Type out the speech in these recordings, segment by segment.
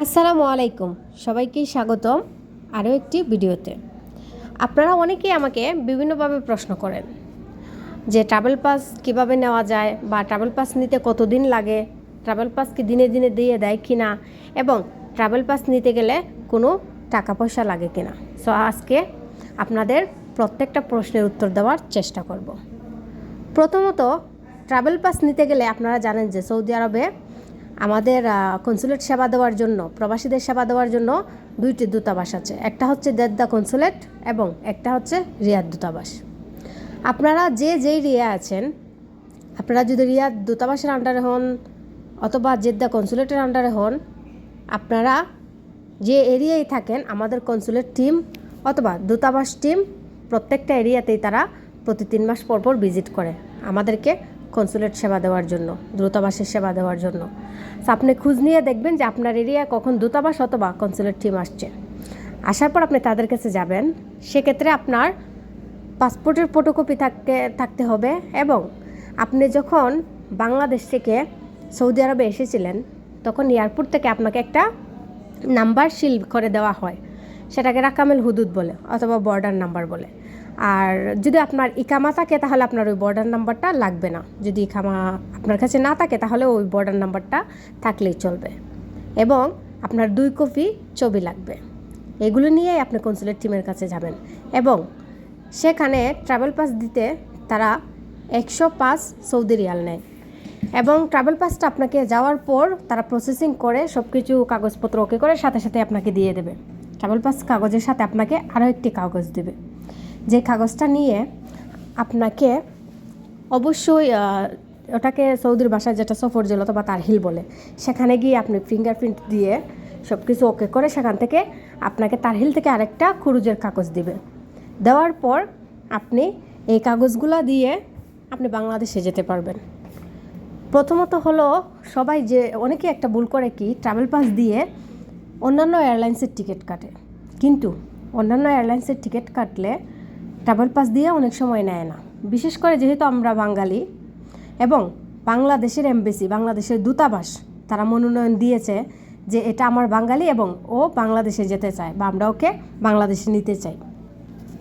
আসসালামু আলাইকুম। সবাইকে স্বাগতম আরও একটি ভিডিওতে। আপনারা অনেকেই আমাকে বিভিন্নভাবে প্রশ্ন করেন যে ট্রাভেল পাস কীভাবে নেওয়া যায় বা ট্রাভেল পাস নিতে কতদিন লাগে ট্রাভেল পাস কি দিনে দিনে দিয়ে দেয় কি না এবং ট্রাভেল পাস নিতে গেলে কোনো টাকা পয়সা লাগে কি না? সো আজকে আপনাদের প্রত্যেকটা প্রশ্নের উত্তর দেওয়ার চেষ্টা করব। প্রথমত ট্রাভেল পাস নিতে গেলে আপনারা জানেন যে সৌদি আরবে আমাদের কনসুলেট সেবা দেওয়ার জন্য, প্রবাসীদের সেবা দেওয়ার জন্য দুইটি দূতাবাস আছে। একটা হচ্ছে দেদ্দা কনসুলেট এবং একটা হচ্ছে রিয়াদ দূতাবাস। আপনারা যে যেই রিয়া আছেন, আপনারা যদি রিয়াদ দূতাবাসের আন্ডারে হন অথবা জেদ্দা কনসুলেটের আন্ডারে হন, আপনারা যে এরিয়ায় থাকেন, আমাদের কনসুলেট টিম অথবা দূতাবাস টিম প্রত্যেকটা এরিয়াতেই তারা প্রতি তিন মাস পর পর ভিজিট করে। আমাদেরকে কনসুলেট সেবা দেওয়ার জন্য, দূতাবাসের সেবা দেওয়ার জন্য। আপনি খোঁজ নিয়ে দেখবেন যে আপনার এরিয়া কখন দূতাবাস অথবা কনসুলেট টিম আসছে। আসার পর আপনি তাদের কাছে যাবেন। সেক্ষেত্রে আপনার পাসপোর্টের ফটোকপি থাকতে থাকতে হবে এবং আপনি যখন বাংলাদেশ থেকে সৌদি আরবে এসেছিলেন, তখন এয়ারপোর্ট থেকে আপনাকে একটা নাম্বার সিল করে দেওয়া হয়। সেটাকে রাকামেল হুদুদ বলে অথবা বর্ডার নাম্বার বলে। আর যদি আপনার ইকামা থাকে, তাহলে আপনার ওই বর্ডার নাম্বারটা লাগবে না। যদি ইকামা আপনার কাছে না থাকে, তাহলে ওই বর্ডার নাম্বারটা থাকলেই চলবে। এবং আপনার দুই কপি ছবি লাগবে। এগুলো নিয়েই আপনি কনসুলেট টিমের কাছে যাবেন। এবং সেখানে ট্রাভেল পাস দিতে তারা একশো পাঁচ সৌদি রিয়াল নেয়। এবং ট্রাভেল পাসটা আপনাকে যাওয়ার পর তারা প্রসেসিং করে সব কিছু কাগজপত্র ওকে করে, সাথে সাথে আপনাকে দিয়ে দেবে। ট্রাভেল পাস কাগজের সাথে আপনাকে আরও একটি কাগজ দেবে। যে কাগজটা নিয়ে আপনাকে অবশ্যই ওটাকে সৌদির ভাষায় যেটা সফর জেল অথবা তারহিল বলে, সেখানে গিয়ে আপনি ফিঙ্গারপ্রিন্ট দিয়ে সব কিছু ওকে করে সেখান থেকে আপনাকে তারহিল থেকে আরেকটা খুরুজের কাগজ দিবে। দেওয়ার পর আপনি এই কাগজগুলো দিয়ে আপনি বাংলাদেশে যেতে পারবেন। প্রথমত হলো সবাই যে অনেকে একটা ভুল করে কি ট্রাভেল পাস দিয়ে অন্যান্য এয়ারলাইন্সের টিকিট কাটে। কিন্তু অন্যান্য এয়ারলাইন্সের টিকিট কাটলে ট্রাভেল পাস দিয়ে অনেক সময় নেয় না। বিশেষ করে যেহেতু আমরা বাঙালি এবং বাংলাদেশের এমবেসি, বাংলাদেশের দূতাবাস, তারা মনোনয়ন দিয়েছে যে এটা আমার বাঙালি এবং ও বাংলাদেশে যেতে চায় বা আমরা ওকে বাংলাদেশে নিতে চাই।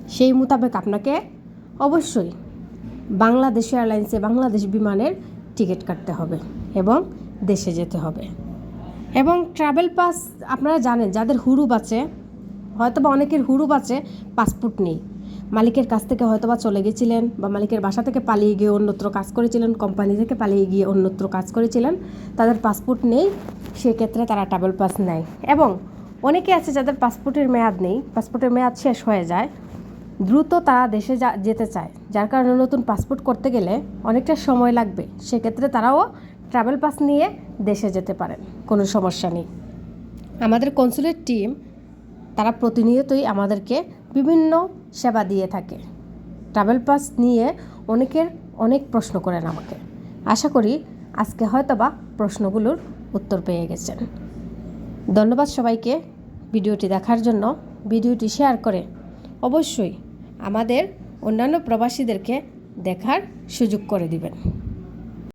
সেই মোতাবেক আপনাকে অবশ্যই বাংলাদেশ এয়ারলাইন্সে বাংলাদেশ বিমানের টিকিট কাটতে হবে এবং দেশে যেতে হবে। এবং ট্রাভেল পাস, আপনারা জানেন, যাদের হুরুপ আছে, হয়তোবা অনেকের হুরুপ আছে, পাসপোর্ট নেই। মালিকের কাছ থেকে হয়তোবা চলে গেছিলেন বা মালিকের বাসা থেকে পালিয়ে গিয়ে অন্যত্র কাজ করেছিলেন, কোম্পানি থেকে পালিয়ে গিয়ে অন্যত্র কাজ করেছিলেন। তাদের পাসপোর্ট নেই, সেক্ষেত্রে তারা ট্রাভেল পাস নেয়। এবং অনেকে আছে যাদের পাসপোর্টের মেয়াদ নেই, পাসপোর্টের মেয়াদ শেষ হয়ে যায়, দ্রুত তারা দেশে যেতে চায়। যার কারণে নতুন পাসপোর্ট করতে গেলে অনেকটা সময় লাগবে। সেক্ষেত্রে তারাও ট্রাভেল পাস নিয়ে দেশে যেতে পারেন, কোনো সমস্যা নেই। আমাদের কনসুলেট টিম তারা প্রতিনিয়তই আমাদেরকে বিভিন্ন সেবা দিয়ে থাকে। ট্রাভেল পাস নিয়ে অনেকের অনেক প্রশ্ন করেন আমাকে। আশা করি আজকে হয়তোবা প্রশ্নগুলোর উত্তর পেয়ে গেছেন। ধন্যবাদ সবাইকে ভিডিওটি দেখার জন্য। ভিডিওটি শেয়ার করে অবশ্যই আমাদের অন্যান্য প্রবাসীদেরকে দেখার সুযোগ করে দিবেন।